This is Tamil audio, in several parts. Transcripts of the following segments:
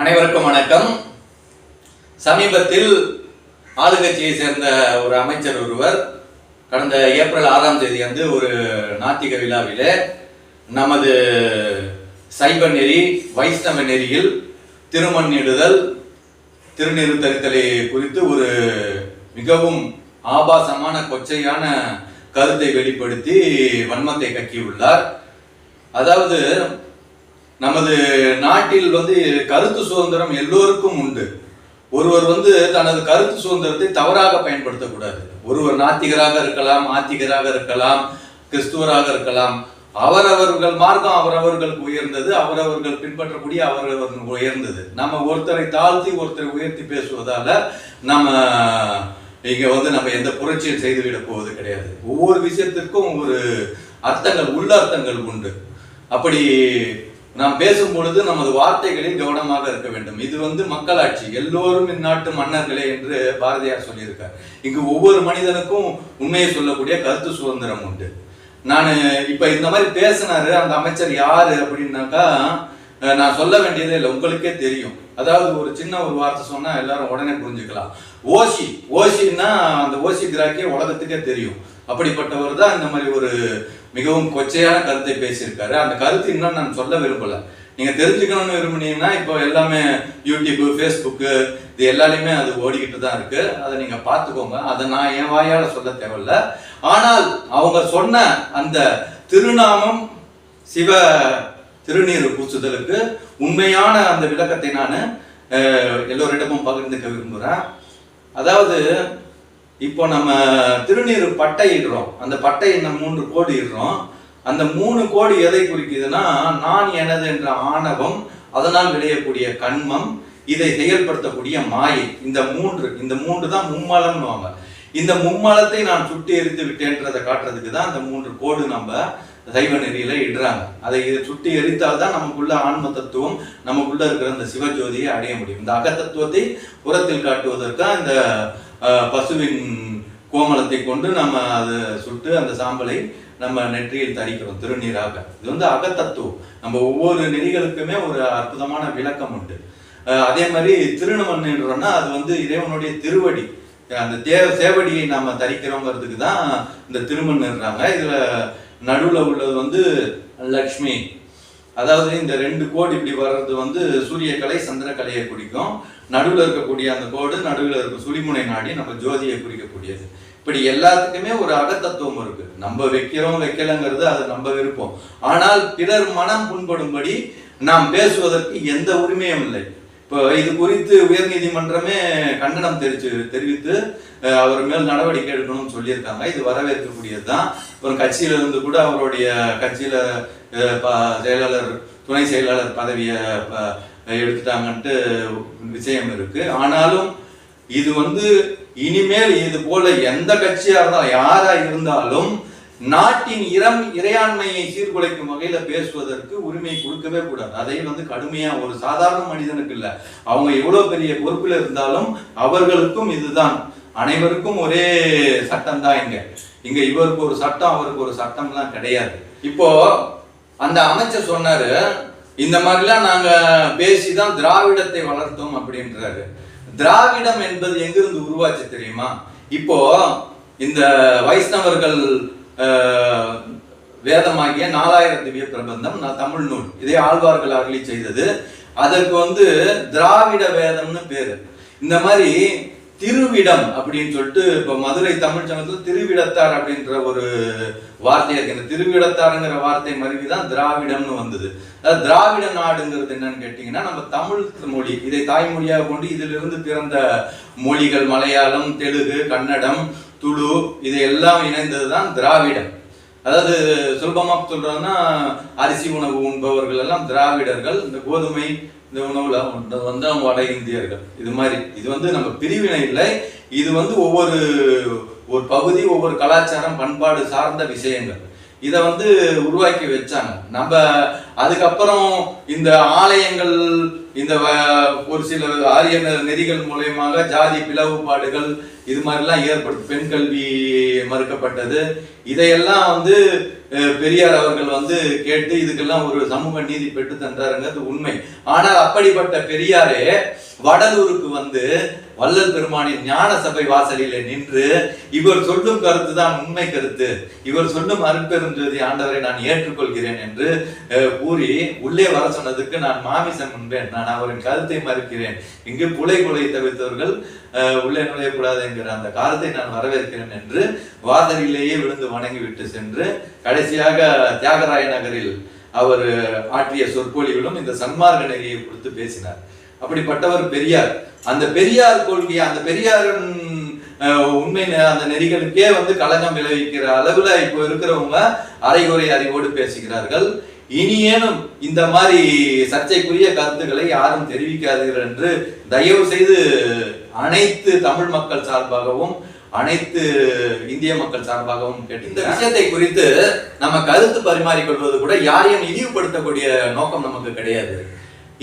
அனைவருக்கும் வணக்கம். சமீபத்தில் ஆளுங்கட்சியை சேர்ந்த ஒரு அமைச்சர் ஒருவர் கடந்த ஏப்ரல் ஆறாம் தேதி வந்து ஒரு நாத்திக விழாவிலே நமது சைவ நெறி வைஷ்ணவ நெறியில் திருமண்ணிடுதல் திருநீறு குறித்து ஒரு மிகவும் ஆபாசமான கொச்சையான கருத்தை வெளிப்படுத்தி வன்மத்தை கக்கியுள்ளார். அதாவது நமது நாட்டில் வந்து கருத்து சுதந்திரம் எல்லோருக்கும் உண்டு. ஒருவர் வந்து தனது கருத்து சுதந்திரத்தை தவறாக பயன்படுத்தக்கூடாது. ஒருவர் நாத்திகராக இருக்கலாம் ஆத்திகராக இருக்கலாம் கிறிஸ்துவராக இருக்கலாம். அவரவர்கள் மார்க்கம் அவரவர்களுக்கு உயர்ந்தது அவரவர்கள் பின்பற்றக்கூடிய அவரவர்கள் உயர்ந்தது. நம்ம ஒருத்தரை தாழ்த்தி ஒருத்தரை உயர்த்தி பேசுவதால நம்ம இங்க வந்து நம்ம எந்த புரட்சியும் செய்துவிட போவது கிடையாது. ஒவ்வொரு விஷயத்திற்கும் ஒரு அர்த்தங்கள் உள்ளர்த்தங்கள் உண்டு. அப்படி நாம் பேசும் பொழுது நமது வார்த்தைகளில் கவனமாக இருக்க வேண்டும். இது வந்து மக்களாட்சி. எல்லோரும் இந்நாட்டு மன்னர்களே என்று பாரதியார் சொல்லியிருக்கார். இங்கு ஒவ்வொரு மனிதனுக்கும் உண்மையை சொல்லக்கூடிய கருத்து சுதந்திரம் உண்டு. நான் இப்ப இந்த மாதிரி பேசினாரு அந்த அமைச்சர் யாரு அப்படின்னாக்கா நான் சொல்ல வேண்டியதே இல்லை. உங்களுக்கே தெரியும். அதாவது ஒரு சின்ன ஒரு வார்த்தை சொன்னா எல்லாரும் உடனே புரிஞ்சுக்கலாம். ஓசி. ஓசின்னா அந்த ஓசி கிராக்கே உலகத்துக்கே தெரியும். அப்படிப்பட்டவர் தான் இந்த மாதிரி ஒரு மிகவும் கொச்சையான கருத்தை பேசியிருக்காரு. அந்த கருத்து இன்னும் நான் சொல்ல விரும்பல. நீங்க தெரிஞ்சுக்கணும்னு விரும்புனீங்கன்னா இப்போ எல்லாமே யூடியூப் ஃபேஸ்புக்கு இது எல்லாலையுமே அது ஓடிக்கிட்டு தான் இருக்கு. அதை நீங்க பார்த்துக்கோங்க. அதை நான் என் வாயால் சொல்ல தேவையில்ல. ஆனால் அவங்க சொன்ன அந்த திருநாமம் சிவ திருநீர் பூசுதலுக்கு உண்மையான அந்த விளக்கத்தை நான் எல்லோரிடமும் பகிர்ந்துக்க விரும்புகிறேன் அதாவது இப்போ நம்ம திருநீர் பட்டை இடுறோம் அந்த பட்டை இந்த மூன்று கோடு இடுறோம். அந்த மூணு கோடு எதை குறிக்குதுன்னா நான் எனது என்ற ஆணவம் அதனால் விளையக்கூடிய கண்மம் இதை செயல்படுத்தக்கூடிய மாயை. இந்த மூன்று இந்த மூன்று தான் மும்மலம்னுவாங்க. இந்த மும்மலத்தை நான் சுட்டி எரித்து விட்டேன்றதை காட்டுறதுக்கு தான் அந்த மூன்று கோடு நம்ம சைவ நெறியில இடுறாங்க. அதை இதை சுட்டி எரித்தால் தான் நமக்குள்ள ஆன்ம தத்துவம் நமக்குள்ள இருக்கிற அந்த சிவஜோதியை அடைய முடியும். இந்த அகத்தத்துவத்தை புறத்தில் காட்டுவதற்காக இந்த பசுவின் கோமலத்தை கொண்டு நம்ம அதை சுட்டு அந்த சாம்பலை நம்ம நெற்றியில் தரிக்கிறோம் திருநீராக. இது வந்து அகத்தத்துவம். நம்ம ஒவ்வொரு நெறிகளுக்குமே ஒரு அற்புதமான விளக்கம் உண்டு. அதே மாதிரி திருநமன்றோம்னா அது வந்து இறைவனுடைய திருவடி. அந்த தே சேவடியை நாம தரிக்கிறோங்கிறதுக்கு தான் இந்த திருமண்ணுறாங்க இதுல நடுவில் உள்ளது வந்து லக்ஷ்மி. அதாவது இந்த ரெண்டு கோடு இப்படி வர்றது வந்து சூரியக்கலை சந்திரக்கலையை குறிக்கும். நடுவில் இருக்கக்கூடிய அந்த கோடு நடுவில் இருக்க சுழிமுனை நாடி நம்ம ஜோதியை குறிக்கக்கூடியது. இப்படி எல்லாத்துக்குமே ஒரு அகத்தத்துவம் இருக்கு. நம்ம வைக்கிறோம் வைக்கலங்கிறது அது நம்ம விருப்பம். ஆனால் பிறர் மனம் புண்படும்படி நாம் பேசுவதற்கு எந்த உரிமையும் இல்லை. இப்போ இது குறித்து உயர்நீதிமன்றமே கண்டனம் தெரிவிச்சு தெரிவித்து அவர் மேல் நடவடிக்கை எடுக்கணும்னு சொல்லியிருக்காங்க. இது வரவேற்கக்கூடியது தான் அப்புறம் கட்சியில இருந்து கூட அவருடைய கட்சியில ப- செயலாளர் துணை செயலாளர் பதவியை எடுத்துட்டாங்கன்ட்டு விஷயம் இருக்கு. ஆனாலும் இது வந்து இனிமேல் இது போல எந்த கட்சியா இருந்தாலும் யாரா இருந்தாலும் நாட்டின் இரம் இறையாண்மையை சீர்குலைக்கும் வகையில பேசுவதற்கு உரிமை கொடுக்கவே கூடாது. அதை வந்து கடுமையா ஒரு சாதாரண மனிதனுக்கு இல்ல. அவங்க எவ்வளவு பெரிய பொறுப்புல இருந்தாலும் அவர்களுக்கும் இதுதான். அனைவருக்கும் ஒரே சட்டம் தான் இங்க. இங்க இவருக்கு ஒரு சட்டம் அவருக்கு ஒரு சட்டம்லாம் கிடையாது. இப்போ அந்த அமைச்சர் சொன்னாரு இந்த மாதிரிலாம் நாங்கள் பேசி தான் திராவிடத்தை வளர்த்தோம் அப்படின்றாரு. திராவிடம் என்பது எங்கிருந்து உருவாச்சு தெரியுமா? இப்போ இந்த வைஷ்ணவர்கள் வேதமாகிய நாலாயிரம் திவ்ய பிரபந்தம் நான் தமிழ் நூல் இதே ஆழ்வார்கள் அருளி செய்தது. அதற்கு வந்து திராவிட வேதம்னு பேரு. இந்த மாதிரி திருவிடம் அப்படின்னு சொல்லிட்டு இப்போ மதுரை தமிழ் சங்கத்தில் திருவிடத்தார் அப்படின்ற ஒரு வார்த்தை இருக்கு. இந்த திருவிடத்தாருங்கிற வார்த்தை மருவி தான் திராவிடம்னு வந்தது. அதாவது திராவிட நாடுங்கிறது என்னன்னு கேட்டிங்கன்னா நம்ம தமிழ் மொழி இதை தாய்மொழியாக கொண்டு இதிலிருந்து பிறந்த மொழிகள் மலையாளம் தெலுங்கு கன்னடம் துளு இது எல்லாம் இணைந்தது தான் திராவிடம். அதாவது சுலபமா சொல்றதுன்னா அரிசி உணவு உண்பவர்கள் எல்லாம் திராவிடர்கள். இந்த கோதுமை இந்த உணவுல வந்து அவங்க வட இந்தியர்கள். இது மாதிரி. இது வந்து நம்ம பிரிவினை இல்லை. இது வந்து ஒவ்வொரு ஒரு பகுதி ஒவ்வொரு கலாச்சாரம் பண்பாடு சார்ந்த விஷயங்கள். இதை வந்து உருவாக்கி வச்சாங்க. நம்ம அதுக்கப்புறம் இந்த ஆலயங்கள் இந்த வ- ஒரு சில ஆரிய நெறிகள் மூலயமாக ஜாதி பிளவுபாடுகள் இது மாதிரிலாம் ஏற்படுத்து பெண் கல்வி மறுக்கப்பட்டது. இதையெல்லாம் வந்து பெரியார் அவர்கள் வந்து கேட்டு இதுக்கெல்லாம் ஒரு சமூக நீதி பெற்று தந்தாருங்கிறது உண்மை. ஆனால் அப்படிப்பட்ட பெரியாரே வடலூருக்கு வந்து வள்ளல் பெருமானின் ஞான சபை வாசலிலே நின்று இவர் சொல்லும் கருத்து தான் உண்மை கருத்து. இவர் சொல்லும் அருட்பெருஞ்சோதி ஆண்டவரை நான் ஏற்றுக்கொள்கிறேன் என்று கூறி உள்ளே வர சொன்னதுக்கு நான் மாமிசம் உண்பேன். நான் அவரின் கருத்தை மறுக்கிறேன். இங்கு புலை குலை தவிர்த்தவர்கள் அஹ், உள்ளே நுழையக்கூடாது என்கிற அந்த காலத்தை நான் வரவேற்கிறேன் என்று வாசலிலேயே விழுந்து வணங்கிவிட்டு சென்று கடைசியாக தியாகராய நகரில் அவர் ஆற்றிய சொற்பொழிவிலும் இந்த சன்மார்க்க நெறியை கொடுத்து பேசினார். அப்படிப்பட்டவர் பெரியார். அந்த பெரியார் கொள்கையை அந்த பெரியாரின் உண்மை அந்த நெறிகளுக்கே வந்து களங்கம் விளைவிக்கிற அளவுல இப்போ இருக்கிறவங்க அரைகுறை அறிவோடு பேசுகிறார்கள். இனியேனும் இந்த மாதிரி சர்ச்சைக்குரிய கருத்துக்களை யாரும் தெரிவிக்காதீர்கள் என்று தயவு செய்து அனைத்து தமிழ் மக்கள் சார்பாகவும் அனைத்து இந்திய மக்கள் சார்பாகவும் கேட்டு இந்த விஷயத்தை குறித்து நம்ம கருத்து பரிமாறிக்கொள்வது கூட யாரையும் இழிவுபடுத்தக்கூடிய நோக்கம் நமக்கு கிடையாது.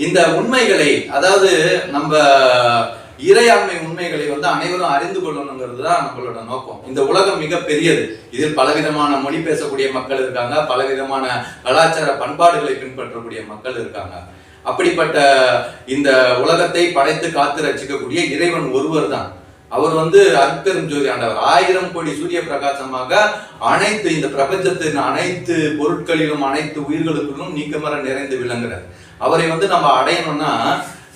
இந்த உண்மைகளை அதாவது நம்ம இறையாண்மை உண்மைகளை வந்து அனைவரும் அறிந்து கொள்ளணுங்கிறது தான் நம்மளோட நோக்கம். இந்த உலகம் மிக பெரியது. இதில் பலவிதமான மொழி பேசக்கூடிய மக்கள் இருக்காங்க பலவிதமான கலாச்சார பண்பாடுகளை பின்பற்றக்கூடிய மக்கள் இருக்காங்க. அப்படிப்பட்ட இந்த உலகத்தை படைத்து காத்து ரசிக்கக்கூடிய இறைவன் ஒருவர் தான். அவர் வந்து அற்பெரும் ஜோதி ஆண்டவர். ஆயிரம் கோடி சூரிய பிரகாசமாக அனைத்து இந்த பிரபஞ்சத்தின் அனைத்து பொருட்களிலும் அனைத்து உயிர்களுக்குள்ளும் நீக்கமர நிறைந்து விளங்குறார். அவரை வந்து நம்ம அடையணும்னா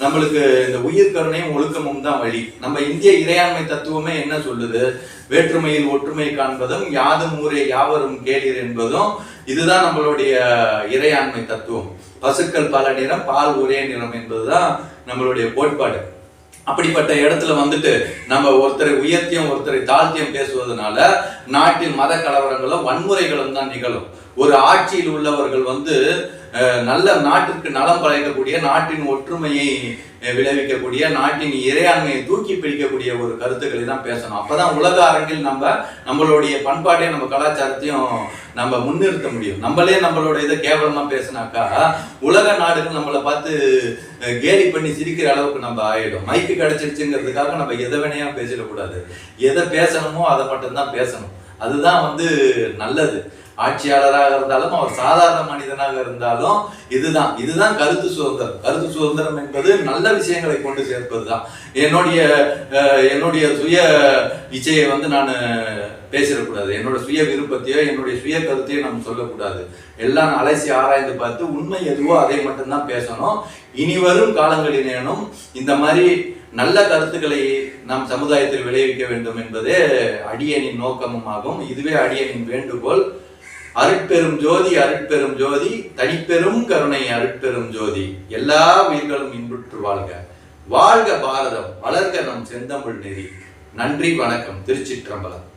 நம்மளுக்கு இந்த உயிர் கருணையும் ஒழுக்கமும் தான் வழி. நம்ம இந்திய இறையாண்மை தத்துவமே என்ன சொல்லுது? வேற்றுமையில் ஒற்றுமை காண்பதும் யாதும் ஊரே யாவரும் கேளீர் என்பதும் இதுதான் நம்மளுடைய இறையாண்மை தத்துவம். பசுக்கள் பல நிறம் பால் ஒரே நிறம் என்பதுதான் நம்மளுடைய கோட்பாடு. அப்படிப்பட்ட இடத்துல வந்துட்டு நம்ம ஒருத்தரை உயர்த்தியும் ஒருத்தரை தாழ்த்தியும் பேசுவதனால நாட்டில் மத கலவரங்களும் வன்முறைகளும் தான் நிகழும். ஒரு ஆட்சியில் உள்ளவர்கள் வந்து அஹ், நல்ல நாட்டிற்கு நலம் பழகக்கூடிய நாட்டின் ஒற்றுமையை விளைவிக்கக்கூடிய நாட்டின் இறையாண்மையை தூக்கி பிடிக்கக்கூடிய ஒரு கருத்துக்களை தான் பேசணும். அப்பதான் உலக அரங்கில் நம்ம நம்மளுடைய பண்பாட்டையும் நம்ம கலாச்சாரத்தையும் நம்ம முன்னிறுத்த முடியும். நம்மளே நம்மளோட இதை கேவலமா பேசினாக்கா உலக நாடுகள் நம்மளை பார்த்து கேலி பண்ணி சிரிக்கிற அளவுக்கு நம்ம ஆயிடும். மைக்கு கிடைச்சிருச்சுங்கிறதுக்காக நம்ம எதை வேணையா பேசிடக்கூடாது. எதை பேசணுமோ அதை மட்டும்தான் பேசணும். அதுதான் வந்து நல்லது. ஆட்சியாளராக இருந்தாலும் அவர் சாதாரண மனிதனாக இருந்தாலும் இதுதான் இதுதான் கருத்து சுதந்திரம். கருத்து சுதந்திரம் என்பது நல்ல விஷயங்களை கொண்டு சேர்ப்பது தான் என்னுடைய என்னுடைய சுய இச்சையை வந்து நான் பேசிடக்கூடாது. என்னோட சுய விருப்பத்தையோ என்னுடைய சுய கருத்தையோ நம்ம சொல்லக்கூடாது. எல்லாம் அலசி ஆராய்ந்து பார்த்து உண்மை எதுவோ அதை மட்டும்தான் பேசணும். இனி வரும் காலங்களினேனும் இந்த மாதிரி நல்ல கருத்துக்களை நாம் சமுதாயத்தில் விளைவிக்க வேண்டும் என்பதே அடியனின் நோக்கமும் ஆகும் இதுவே அடியனின் வேண்டுகோள். அருட்பெரும் ஜோதி அருட்பெரும் ஜோதி தனிப்பெரும் கருணை அருட்பெரும் ஜோதி. எல்லா உயிர்களும் இன்புற்று வாழ்க. வாழ்க பாரதம் வளர்க நம் செந்தமிழ் நெறி. நன்றி வணக்கம். திருச்சிற்றம்பலம்.